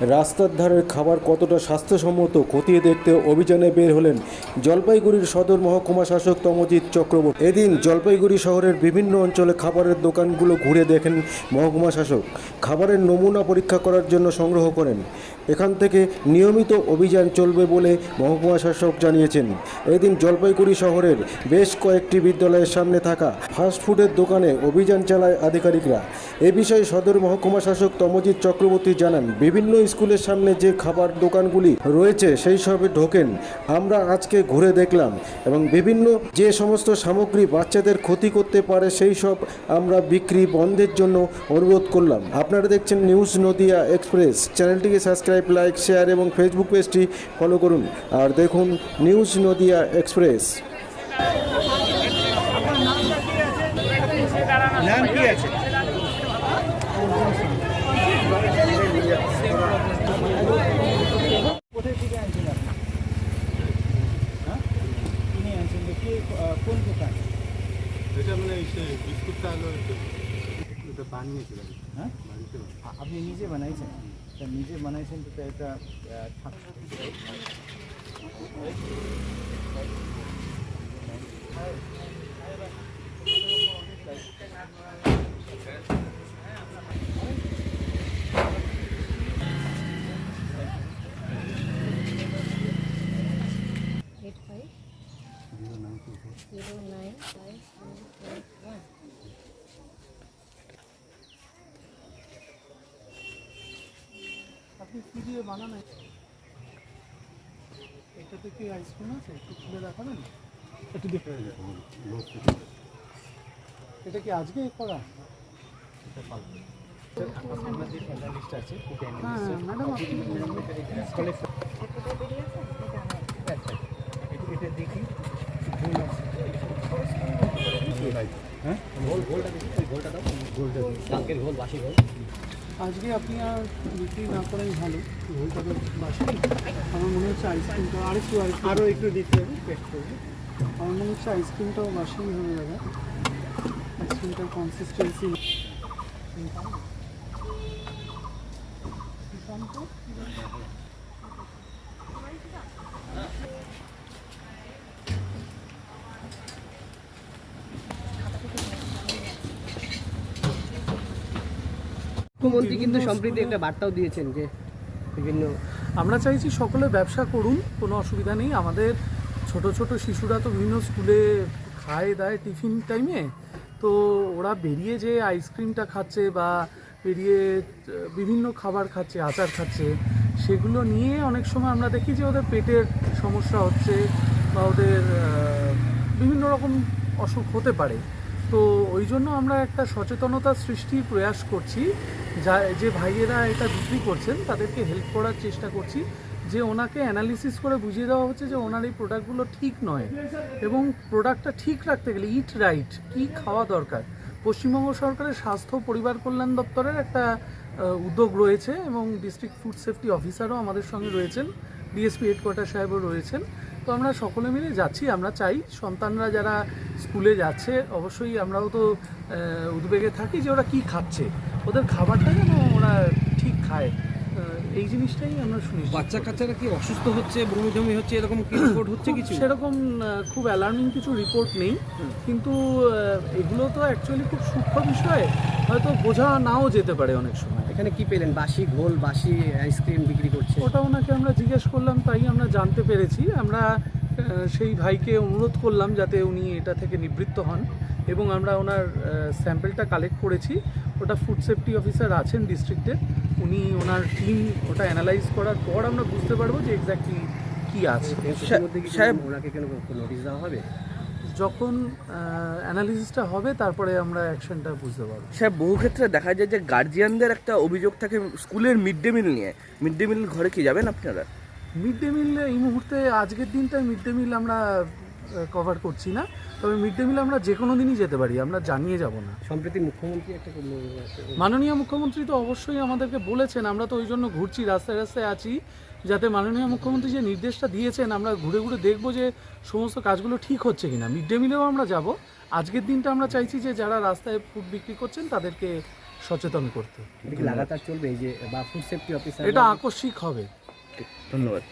রাস্তার ধারের খাবার কতটা স্বাস্থ্যসম্মত খতিয়ে দেখতে অভিযানে বের হলেন জলপাইগুড়ির সদর মহকুমা শাসক তমজিৎ চক্রবর্তী। এদিন জলপাইগুড়ি শহরের বিভিন্ন অঞ্চলে খাবারের দোকানগুলো ঘুরে দেখেন মহকুমা শাসক। খাবারের নমুনা পরীক্ষা করার জন্য সংগ্রহ করেন। এখান থেকে নিয়মিত অভিযান চলবে বলে মহকুমা শাসক জানিয়েছেন। এদিন জলপাইগুড়ি শহরের বেশ কয়েকটি বিদ্যালয়ের সামনে থাকা ফাস্টফুডের দোকানে অভিযান চালায় আধিকারিকরা। এ বিষয়ে সদর মহকুমা শাসক তমজিৎ চক্রবর্তী জানান, বিভিন্ন স্কুলের সামনে যে খাবার দোকানগুলি রয়েছে সেই সবে ঢোকেন। আমরা আজকে ঘুরে দেখলাম এবং বিভিন্ন যে সমস্ত সামগ্রী বাচ্চাদের ক্ষতি করতে পারে সেই সব আমরা বিক্রি বন্ধের জন্য অনুরোধ করলাম। আপনারা দেখছেন নিউজ নদিয়া এক্সপ্রেস। চ্যানেলটিকে সাবস্ক্রাইব লাইক শেয়ার এবং ফেসবুক পেজটি ফলো করুন। আর দেখুন নিউজ নদিয়া এক্সপ্রেস। নাম কি আছে? আপনি নিজে বানাইছেন তা নিজে বানাইছেন তো এটা আহ, থাক- eight five zero nine five two four কি দিয়ে বানান এটাতে কি আইসক্রিম আছে? একটু খুলে দেখাবেন? একটু দেখে এটা কি আজকে করা? লিস্ট আছে হ্যাঁ ম্যাডাম আপনি একটা বেরিয়ে আছে এটা আমার এটা এটা দেখি হ্যাঁ আজকে আপনি আর বিক্রি না করেন ভালো। ঘোলটাকে বাসি আমার মনে হচ্ছে আইসক্রিমটা আর একটু আরও একটু দিতে হবে টেস্ট করবে। আমার মনে হচ্ছে আইসক্রিমটাও বাসি হয়ে যাবে। আইসক্রিমটার কনসিস্টেন্সি মুখ্যমন্ত্রী কিন্তু সম্প্রতি একটা বার্তাও দিয়েছেন যে বিভিন্ন আমরা চাইছি সকলে ব্যবসা করুন, কোনো অসুবিধা নেই। আমাদের ছোট ছোট শিশুরা তো বিভিন্ন স্কুলে খায়, দায় টিফিন টাইমে। তো ওরা বেরিয়ে যে আইসক্রিমটা খাচ্ছে বা বেরিয়ে, বিভিন্ন খাবার খাচ্ছে, আচার খাচ্ছে, সেগুলো নিয়ে অনেক সময় আমরা দেখি যে ওদের পেটের সমস্যা হচ্ছে বা ওদের বিভিন্ন রকম অসুখ হতে পারে। তো ওই জন্য আমরা একটা সচেতনতা সৃষ্টির প্রয়াস করছি। যা, যে ভাইয়েরা এটা বিক্রি করছেন, তাদেরকে হেল্প করার চেষ্টা করছি। যে ওনাকে অ্যানালিসিস করে বুঝিয়ে দেওয়া হচ্ছে যে ওনার এই প্রোডাক্টগুলো ঠিক নয় এবং প্রোডাক্টটা ঠিক রাখতে গেলে ইট রাইট কি খাওয়া দরকার? পশ্চিমবঙ্গ সরকারের স্বাস্থ্য পরিবার কল্যাণ দপ্তরের একটা উদ্যোগ রয়েছে এবং ডিস্ট্রিক্ট ফুড সেফটি অফিসারও আমাদের সঙ্গে রয়েছেন। ডিএসপি হেডকোয়ার্টার সাহেবও রয়েছেন। তো আমরা সকলে মিলে যাচ্ছি, আমরা চাই সন্তানরা যারা স্কুলে যাচ্ছে, অবশ্যই আমরাও তো উদ্বেগে থাকি যে ওরা কি খাচ্ছে। ওদের খাবারটা যেন ওরা ঠিক খায়। এই জিনিসটাই আমরা শুনি বাচ্চা কাচ্চারা কি অসুস্থ হচ্ছে বমি হচ্ছে এরকম কি রিপোর্ট হচ্ছে কিছু? সেরকম খুব অ্যালার্মিং কিছু রিপোর্ট নেই। কিন্তু এগুলো তো অ্যাকচুয়ালি খুব সূক্ষ্ম বিষয়। হয়তো বোঝা নাও যেতে পারে অনেক সময়। এখানে কি পেলেন? বাসি ঘোল বাসি আইসক্রিম বিক্রি করছে। ওটা ওনাকে আমরা জিজ্ঞেস করলাম তাই আমরা জানতে পেরেছি। আমরা সেই ভাইকে অনুরোধ করলাম যাতে উনি এটা থেকে নিবৃত্ত হন এবং আমরা ওনার স্যাম্পেলটা কালেক্ট করেছি। ওটা ফুড সেফটি অফিসার আছেন ডিস্ট্রিক্টে উনি ওনার টিম ওটা অ্যানালাইজ করার পর আমরা বুঝতে পারব যে এক্স্যাক্টলি কি আছে। ওনাকে কেন নোটিশ দেওয়া হবে? যখন অ্যানালিসিসটা হবে তারপরে আমরা অ্যাকশনটা বুঝতে পারব। সাহেব বহু ক্ষেত্রে দেখা যায় যে গার্জিয়ানদের একটা অভিযোগ থাকে স্কুলের মিড ডে মিল নিয়ে। মিড ডে মিল ঘরে কি যাবেন আপনারা? মিড ডে মিল এই মুহূর্তে আজকের দিনটায় মিড ডে মিল আমরা কভার করছি না। তবে মিড ডে মিল আমরা যে কোনো দিনই যেতে পারি আমরা জানিয়ে যাব না। সম্প্রতি মুখ্যমন্ত্রী একটা মাননীয় মুখ্যমন্ত্রী তো অবশ্যই আমাদেরকে বলেছেন আমরা তো ওই জন্য ঘুরছি রাস্তায় রাস্তায় আছি যাতে মাননীয় মুখ্যমন্ত্রী যে নির্দেশটা দিয়েছেন আমরা ঘুরে ঘুরে দেখব যে সমস্ত কাজগুলো ঠিক হচ্ছে কিনা। মিড ডে মিলেও আমরা যাব। আজকের দিনটা আমরা চাইছি যে যারা রাস্তায় ফুড বিক্রি করছেন তাদেরকে সচেতন করতে। লাগাতার চলবে এই যে বা ফুড সেফটি অফিসার এটা আকস্মিক হবে। ধন্যবাদ।